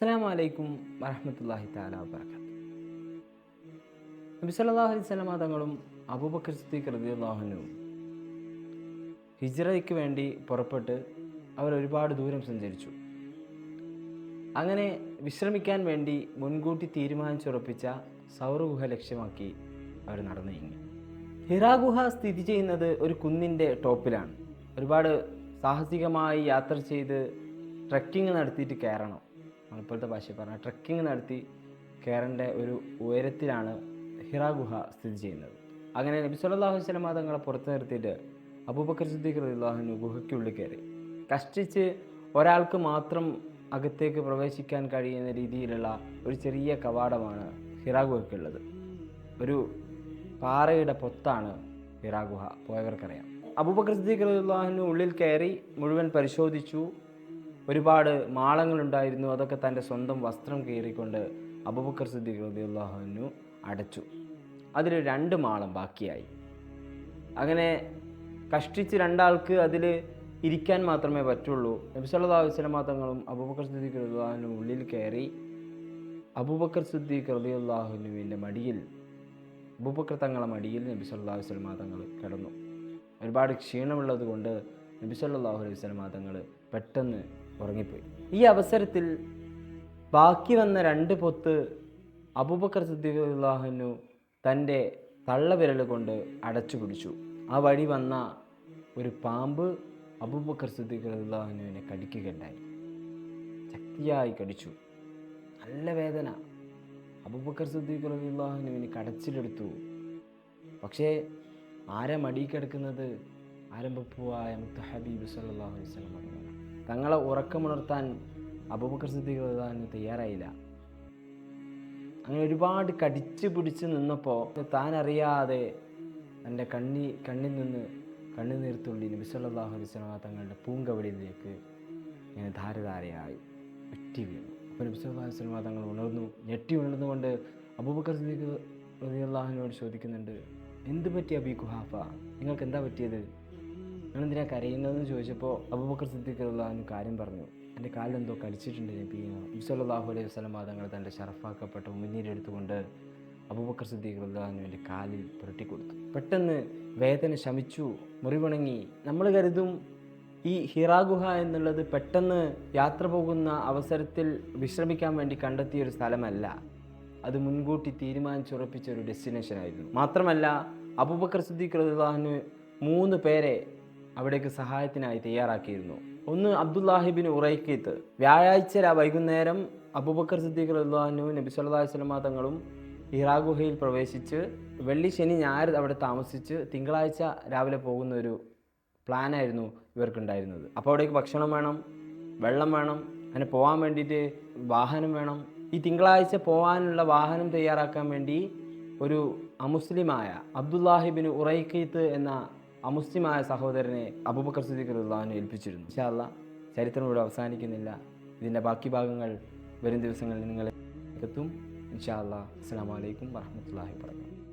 അസ്സാം വലൈക്കും വരഹമത്തല്ലാഹി താല വാബർക്കാത്തു നബി സല്ലല്ലാഹു അലൈഹി വസല്ലമ തങ്ങളും അബൂബക്കർ സിദ്ദീഖ് റളിയല്ലാഹുവിനും ഹിജ്റയ്ക്ക് വേണ്ടി പുറപ്പെട്ട് അവർ ഒരുപാട് ദൂരം സഞ്ചരിച്ചു. അങ്ങനെ വിശ്രമിക്കാൻ വേണ്ടി മുൻകൂട്ടി തീരുമാനിച്ചുറപ്പിച്ച സൗരഗുഹ ലക്ഷ്യമാക്കി അവർ നടന്നു നീങ്ങി. ഹിറാ ഗുഹ സ്ഥിതി ചെയ്യുന്നത് ഒരു കുന്നിന്റെ ടോപ്പിലാണ്. ഒരുപാട് സാഹസികമായി യാത്ര ചെയ്ത് ട്രക്കിംഗ് നടത്തിയിട്ട് കയറണം. നമ്മളിപ്പോഴത്തെ ഭാഷയിൽ പറഞ്ഞാൽ ട്രക്കിംഗ് നടത്തി കയറേണ്ട ഒരു ഉയരത്തിലാണ് ഹിറാ ഗുഹ സ്ഥിതി ചെയ്യുന്നത്. അങ്ങനെ നബി സല്ലല്ലാഹു അലൈഹി വസല്ലം തങ്ങളെ പുറത്ത് നിർത്തിയിട്ട് അബൂബക്കർ സിദ്ദീഖ് അള്ളാഹുവിന് ഗുഹയ്ക്കുള്ളിൽ കയറി. കഷ്ടിച്ച് ഒരാൾക്ക് മാത്രം അകത്തേക്ക് പ്രവേശിക്കാൻ കഴിയുന്ന രീതിയിലുള്ള ഒരു ചെറിയ കവാടമാണ് ഹിറാ ഗുഹയ്ക്കുള്ളത്. ഒരു പാറയുടെ പൊത്താണ് ഹിറാ ഗുഹ പോയവർക്കറിയാം. അബൂബക്കർ സിദ്ദീഖ് അള്ളാഹുവിന് ഉള്ളിൽ കയറി മുഴുവൻ പരിശോധിച്ചു. ഒരുപാട് മാളങ്ങളുണ്ടായിരുന്നു. അതൊക്കെ തന്റെ സ്വന്തം വസ്ത്രം കീറിക്കൊണ്ട് അബൂബക്കർ സിദ്ദീഖ് റളിയല്ലാഹു അടച്ചു. അതിൽ രണ്ട് മാളം ബാക്കിയായി. അങ്ങനെ കഷ്ടിച്ച് രണ്ടാൾക്ക് അതിൽ ഇരിക്കാൻ മാത്രമേ പറ്റുള്ളൂ. നബി സല്ലല്ലാഹു അലൈഹി വസല്ലം തങ്ങളും അബൂബക്കർ സിദ്ദീഖ് റളിയല്ലാഹു ഉള്ളിൽ കയറി അബൂബക്കർ സിദ്ദീഖ് റബിയുള്ളാഹുനുവിന്റെ മടിയിൽ അബൂബക്കർ തങ്ങളെ മടിയിൽ നബി സല്ലല്ലാഹു അലൈഹി വസല്ലം തങ്ങൾ കിടന്നു. ഒരുപാട് ക്ഷീണമുള്ളത് കൊണ്ട് നബി സല്ലല്ലാഹു അലൈഹി വസല്ലം തങ്ങൾ പെട്ടെന്ന് ഉറങ്ങിപ്പോയി. ഈ അവസരത്തിൽ ബാക്കി വന്ന രണ്ട് പൊത്ത് അബൂബക്കർ സിദ്ദീഖ് തന്റെ തള്ളവിരൽ കൊണ്ട് അടച്ചു പിടിച്ചു. ആ വഴി വന്ന ഒരു പാമ്പ് അബൂബക്കർ സിദ്ദീഖ് റളിയല്ലാഹുവിനെ കടിക്കുകയുണ്ടായി. ശക്തിയായി കടിച്ചു. നല്ല വേദന. അബൂബക്കർ സിദ്ദീഖ് റളിയല്ലാഹുവിനെ കടച്ചിലെടുത്തു. പക്ഷേ ആരെ മടി കിടക്കുന്നത് ആരംഭപ്പുവായ മുത്ത ഹബീബ് വസല്ലം തങ്ങളാണ്. തങ്ങളെ ഉറക്കമുണർത്താൻ അബൂബക്കർ സിദ്ദീഖ് റളിയല്ലാഹു തയ്യാറായില്ല. അങ്ങനെ ഒരുപാട് കടിച്ചു പിടിച്ച് നിന്നപ്പോൾ താൻ അറിയാതെ തന്റെ കണ്ണി കണ്ണിൽ നിന്ന് കണ്ണുനീർത്തുള്ളി നബി സല്ലല്ലാഹു അലൈഹി വസല്ലം തങ്ങളുടെ പൂങ്കവടിയിലേക്ക് ഇങ്ങനെ ധാരധാരയായി ഉറ്റി വീണു. അപ്പോൾ നബി സല്ലല്ലാഹു അലൈഹി വസല്ലം തങ്ങൾ ഉണർന്നു. ഞെട്ടി ഉണർന്നുകൊണ്ട് അബൂബക്കർ സിദ്ദീഖ് റളിയല്ലാഹുവിനോട് ചോദിക്കുന്നുണ്ട് എന്ത് പറ്റി അബി കുഹാഫ? നിങ്ങൾക്ക് എന്താ പറ്റിയത്? നിങ്ങൾ എന്തിനാ കരയുന്നതെന്ന് ചോദിച്ചപ്പോൾ അബൂബക്കർ സിദ്ദീഖ് റളിയല്ലാഹു കാര്യം പറഞ്ഞു. എന്റെ കാലിലെന്തോ കടിച്ചിട്ടുണ്ട് നബി. നബി സല്ലല്ലാഹു അലൈഹി വസല്ലം മാതങ്ങൾ തന്റെ ഷറഫാക്കപ്പെട്ട ഉമിനീരെടുത്തുകൊണ്ട് അബൂബക്കർ സിദ്ദീഖ് എന്റെ കാലിൽ പുരട്ടിക്കൊടുത്തു പെട്ടെന്ന് വേദന ശമിച്ചു മുറിവുണങ്ങി. നമ്മൾ കരുതും ഈ ഹിറാഗുഹ എന്നുള്ളത് പെട്ടെന്ന് യാത്ര പോകുന്ന അവസരത്തിൽ വിശ്രമിക്കാൻ വേണ്ടി കണ്ടെത്തിയ ഒരു സ്ഥലമല്ല. അത് മുൻകൂട്ടി തീരുമാനിച്ചുറപ്പിച്ച ഒരു ഡെസ്റ്റിനേഷൻ ആയിരുന്നു. മാത്രമല്ല അബൂബക്കർ സിദ്ദീഖ് മൂന്ന് പേരെ അവിടേക്ക് സഹായത്തിനായി തയ്യാറാക്കിയിരുന്നു. ഒന്ന് അബ്ദുല്ലാഹിബിൻ ഉറൈക്കീത്ത് വ്യാഴാഴ്ച വൈകുന്നേരം അബൂബക്കർ സിദ്ദീഖ് റളിയല്ലാഹു നബി സല്ലല്ലാഹു അലൈഹി വസല്ലമ തങ്ങളും ഹിറാ ഗുഹയിൽ പ്രവേശിച്ച് വെള്ളി ശനി ഞായർ അവിടെ താമസിച്ച് തിങ്കളാഴ്ച രാവിലെ പോകുന്ന ഒരു പ്ലാനായിരുന്നു ഇവർക്കുണ്ടായിരുന്നത്. അപ്പോൾ അവിടേക്ക് ഭക്ഷണം വേണം വെള്ളം വേണം അങ്ങനെ പോകാൻ വേണ്ടിയിട്ട് വാഹനം വേണം. ഈ തിങ്കളാഴ്ച പോകാനുള്ള വാഹനം തയ്യാറാക്കാൻ വേണ്ടി ഒരു അമുസ്ലിമായ അബ്ദുല്ലാഹിബിന് ഉറൈക്കീത്ത് എന്ന അമുസ്ലിമായ സഹോദരനെ അബൂബക്കർ സിദ്ദീഖ് റളിയല്ലാഹു ഏൽപ്പിച്ചിരുന്നു. ഇൻഷാ അല്ലാ ചരിത്രം ഇവിടെ അവസാനിക്കുന്നില്ല. ഇതിന്റെ ബാക്കി ഭാഗങ്ങൾ വരും ദിവസങ്ങളിൽ നിങ്ങളെ എത്തും. ഇൻഷാ അല്ലാ അസ്സലാമു അലൈക്കും വറഹ്മത്തുള്ളാഹി വബറകാതുഹു.